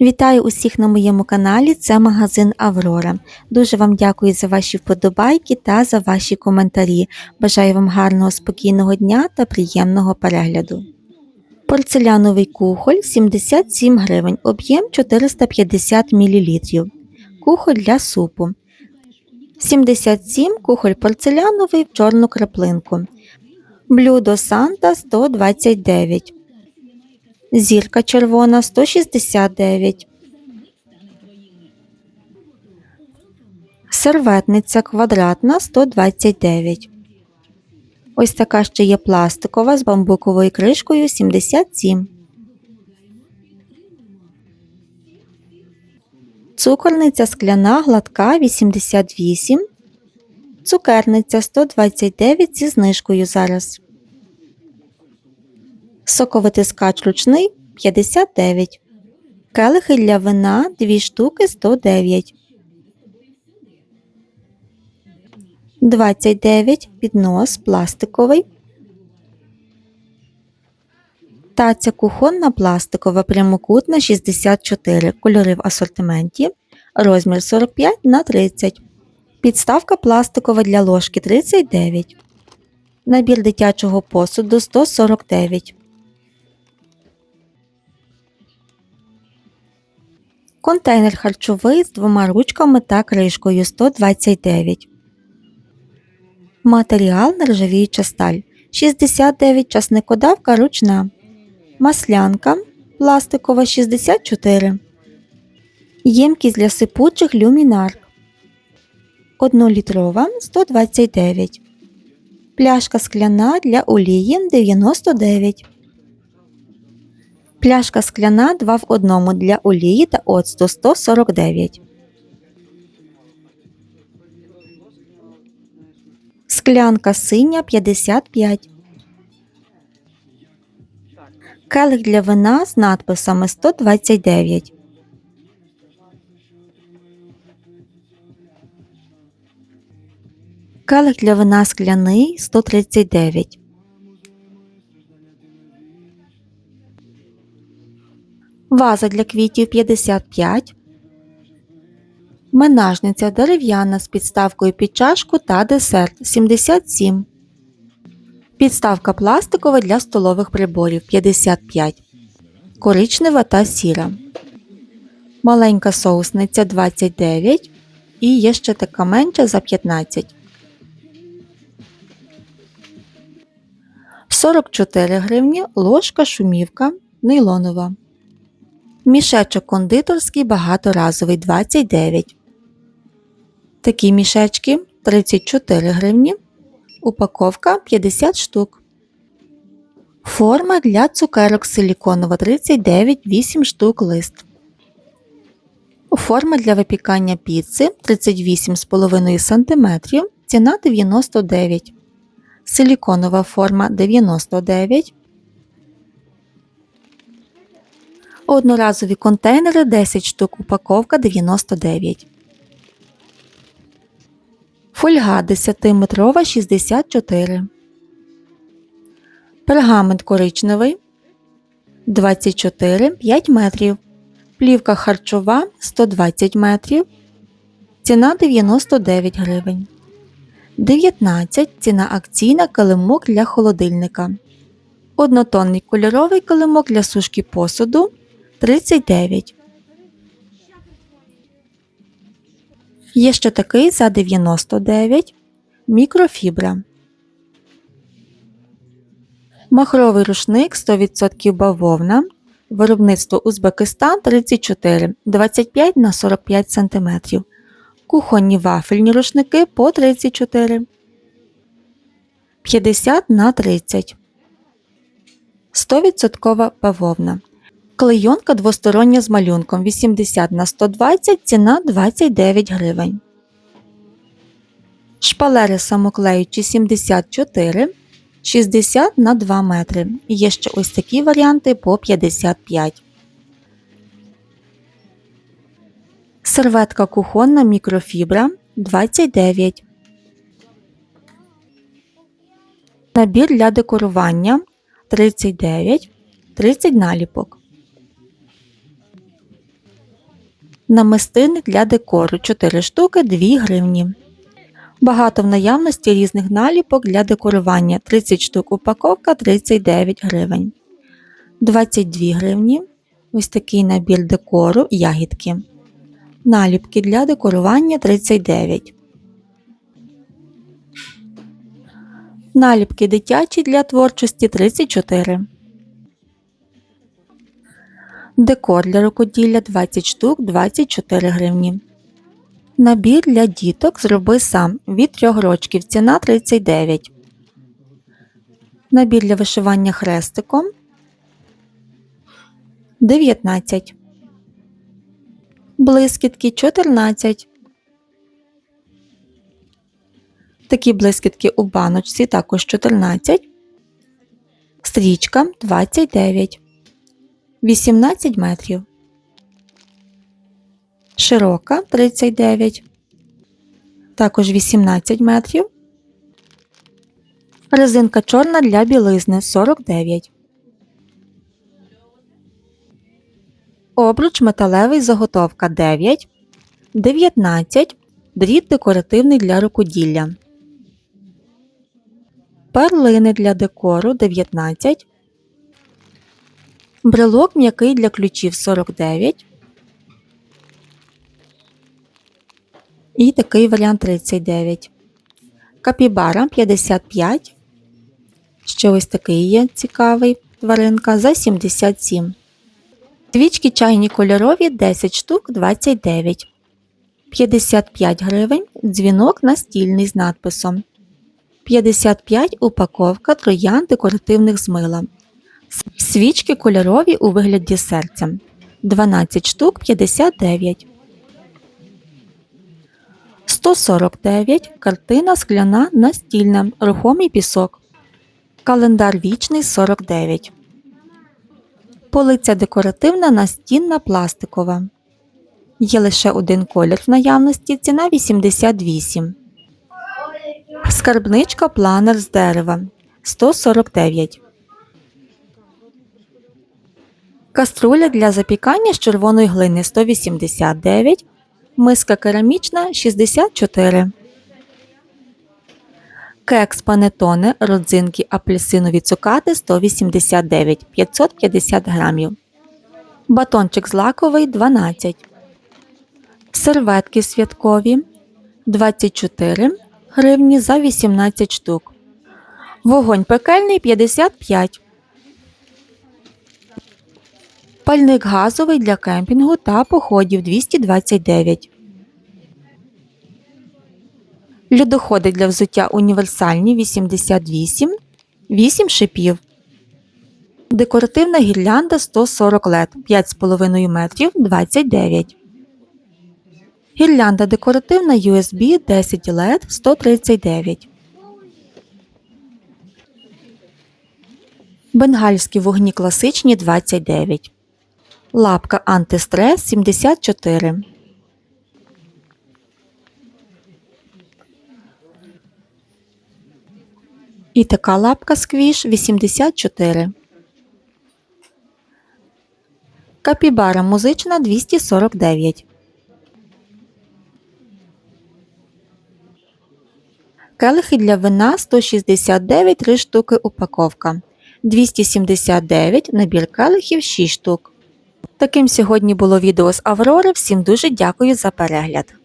Вітаю усіх на моєму каналі. Це магазин Аврора. Дуже вам дякую за ваші вподобайки та за ваші коментарі. Бажаю вам гарного спокійного дня та приємного перегляду. Порцеляновий кухоль 77 гривень, об'єм 450 мл. Кухоль для супу. 77 кухоль порцеляновий в чорну краплинку. Блюдо Санта 129. Зірка червона 169. Серветниця квадратна 129. Ось така ще є пластикова з бамбуковою кришкою 77. Цукорниця скляна гладка 88. Цукерниця 129 зі знижкою зараз. Соковитискач ручний 59. Келихи для вина 2 штуки 109. 29 піднос пластиковий. Таця кухонна пластикова прямокутна 64. Кольори в асортименті. Розмір 45 на 30. Підставка пластикова для ложки 39. Набір дитячого посуду 149. Контейнер харчовий з двома ручками та кришкою 129. Матеріал нержавіюча сталь 69 часникодавка ручна. Маслянка пластикова 64. Ємкість для сипучих люмінар 1 літрова 129. Пляшка скляна для олії 99. Пляшка скляна 2 в 1 для олії та оцту 149. Склянка синя 55. Келих для вина з надписами 129. Келих для вина скляний 139. Ваза для квітів 55. Менажниця дерев'яна з підставкою під чашку та десерт 77. Підставка пластикова для столових приборів 55. Коричнева та сіра. Маленька соусниця 29. І є ще така менша за 15. 44 гривні ложка шумівка нейлонова. Мішечок кондитерський багаторазовий 29. Такі мішечки 34 гривні. Упаковка 50 штук. Форма для цукерок силіконова 39 8 штук лист. Форма для випікання піци 38,5 см. Ціна 99 Силіконова форма 99 Одноразові контейнери 10 штук, упаковка 99. Фольга 10-метрова 64. Пергамент коричневий 24 5 метрів. Плівка харчова 120 метрів. Ціна 99 гривень. 19 ціна акційна килимок для холодильника. Однотонний кольоровий килимок для сушки посуду 39. Є ще такий за 99 мікрофібра. Махровий рушник 100% бавовна. Виробництво Узбекистан 34 25 на 45 см. Кухонні вафельні рушники по 34 50 на 30 100% бавовна. Клейонка двостороння з малюнком 80 на 120 ціна 29 гривень. Шпалери самоклеючі 74 60 на 2 метри. Є ще ось такі варіанти по 55. Серветка кухонна мікрофібра 29. Набір для декорування 39 30 наліпок. Намистини для декору 4 штуки 2 гривні. Багато в наявності різних наліпок для декорування 30 штук упаковка 39 гривень. 22 гривні. Ось такий набір декору ягідки. Наліпки для декорування 39. Наліпки дитячі для творчості 34. Декор для рукоділля 20 штук 24 гривні. Набір для діток зроби сам від 3 рочків. Ціна 39. Набір для вишивання хрестиком 19. Блискітки 14. Такі блискітки у баночці також 14. Стрічка 29. 18 метрів. Широка 39. Також 18 метрів. Резинка чорна для білизни 49. Обруч металевий заготовка 9. 19. Дріт декоративний для рукоділля. Перлини для декору 19. Брелок м'який для ключів 49. І такий варіант 39. Капібара 55. Ще ось такий є цікавий тваринка за 77. Свічки чайні кольорові 10 штук 29. 55 гривень. Дзвінок настільний з надписом. 55 упаковка троян декоративних з мила. Свічки кольорові у вигляді серця. 12 штук 59. 149. Картина скляна настільна. Рухомий пісок. Календар вічний 49. Полиця декоративна настінна пластикова. Є лише один колір в наявності. Ціна 88. Скарбничка планер з дерева 149. Каструля для запікання з червоної глини 189. Миска керамічна 64. Кекс панетоне родзинки апельсинові цукати 189 550 грамів. Батончик злаковий 12. Серветки святкові 24 гривні за 18 штук. Вогонь пекельний 55. Пальник газовий для кемпінгу та походів 229. Льодоходи для взуття універсальні 88. 8 шипів. Декоративна гірлянда 140 лет 5,5 метрів 29. Гірлянда декоративна USB 10 LED 139. Бенгальські вогні класичні 29. Лапка антистрес 74. І така лапка сквіш 84. Капібара музична 249. Келихи для вина 169 3 штуки упаковка. 279 набір келихів 6 штук. Таким сьогодні було відео з Аврори. Всім дуже дякую за перегляд.